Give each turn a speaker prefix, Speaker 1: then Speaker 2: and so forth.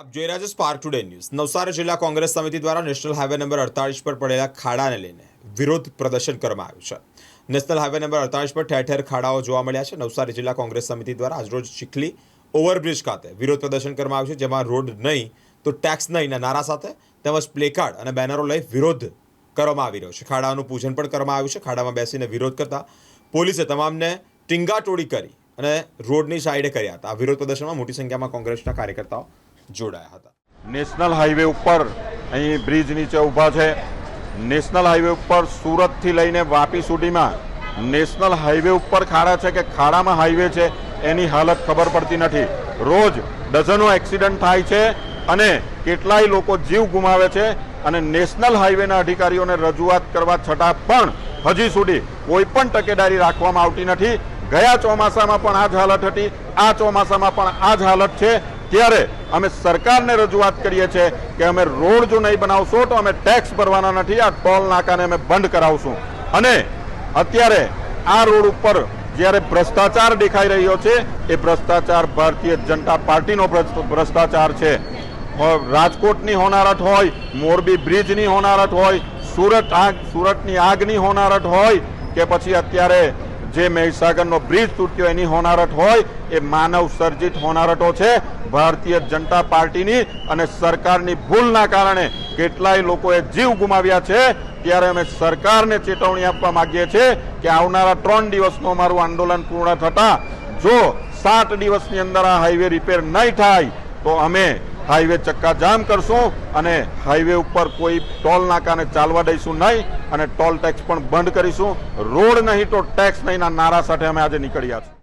Speaker 1: આપ જોઈ રહ્યા છો સ્પાર્ક ટુડે ન્યૂઝ નવસારી જિલ્લા કોંગ્રેસ સમિતિ દ્વારા નેશનલ હાઈવે નંબર અડતાલીસ પર પડેલા ખાડાને લઈને વિરોધ પ્રદર્શન કરવામાં આવ્યું છે. નેશનલ હાઈવે નંબર અડતાલીસ પર ઠેર ઠેર ખાડાઓ જોવા મળ્યા છે. નવસારી જિલ્લા કોંગ્રેસ સમિતિ દ્વારા આજરોજ ચીખલી ઓવરબ્રિજ ખાતે વિરોધ પ્રદર્શન કરવામાં આવ્યું છે. જેમાં રોડ નહીં, તો ટેક્સ નહીંના નારા સાથે તેમજ પ્લેકાર્ડ અને બેનરો લઈ વિરોધ કરવામાં આવી રહ્યો છે. ખાડાઓનું પૂજન પણ કરવામાં આવ્યું છે. ખાડામાં બેસીને વિરોધ કરતા પોલીસે તમામને ટીંગાટોળી કરી અને રોડની સાઈડે કર્યા હતા. આ વિરોધ પ્રદર્શનમાં મોટી સંખ્યામાં કોંગ્રેસના કાર્યકર્તાઓ જોડાયા હતા.
Speaker 2: નેશનલ હાઈવે ઉપર અહીં બ્રિજ નીચે ઊભા છે. નેશનલ હાઈવે ઉપર સુરતથી લઈને વાપી સુધીમાં નેશનલ હાઈવે ઉપર ખાડા છે કે ખાડામાં હાઈવે છે એની હાલત ખબર પડતી નથી. રોજ ડઝનો એક્સિડન્ટ થાય છે અને કેટલાય લોકો જીવ ગુમાવે છે અને નેશનલ હાઈવેના અધિકારીઓને રજૂઆત કરવા છતાં પણ હજી સુધી કોઈ પણ તકેદારી રાખવામાં આવતી નથી. ગયા ચોમાસામાં પણ આ જ હાલત હતી. આ ચોમાસામાં પણ આ જ હાલત છે. ત્યારે અમે સરકારને રજૂઆત કરીએ છીએ કે અમે રોડ જો નહીં બનાવશો તો અમે ટેક્સ ભરવાના નથી. આ ટોલ નાકાને અમે બંધ કરાવશું. અને અત્યારે આ રોડ ઉપર જ્યારે ભ્રષ્ટાચાર દેખાઈ રહ્યો છે, એ ભ્રષ્ટાચાર ભારતીય જનતા પાર્ટીનો ભ્રષ્ટાચાર છે. રાજકોટની હોનારત હોય, મોરબી બ્રિજની હોનારત હોય, સુરત આગ, સુરતની આગની હોનારત હોય, કે પછી અત્યારે જે મહીસાગરનો બ્રિજ તૂટ્યો એની હોનારત હોય એ માનવ સર્જિત હોનારતો છે. ભારતીય જનતા પાર્ટીની અને સરકારની ભૂલના કારણે કેટલાય લોકોએ જીવ ગુમાવ્યા છે. ત્યારે અમે સરકારને ચેતવણી આપવા માંગીએ છીએ કે આવનારા ત્રણ દિવસનું અમારું આંદોલન પૂર્ણ થતાં જો સાત દિવસની અંદર આ હાઈવે રિપેર નહીં થાય, તો અમે હાઈવે ચક્કાજામ કરશું અને હાઈવે ઉપર કોઈ ટોલ નાકાને ચાલવા દઈશું નહીં અને ટોલ ટેક્સ પણ બંધ કરીશું. રોડ નહીં તો ટેક્સ નહીંના નારા સાથે અમે આજે નીકળ્યા છીએ.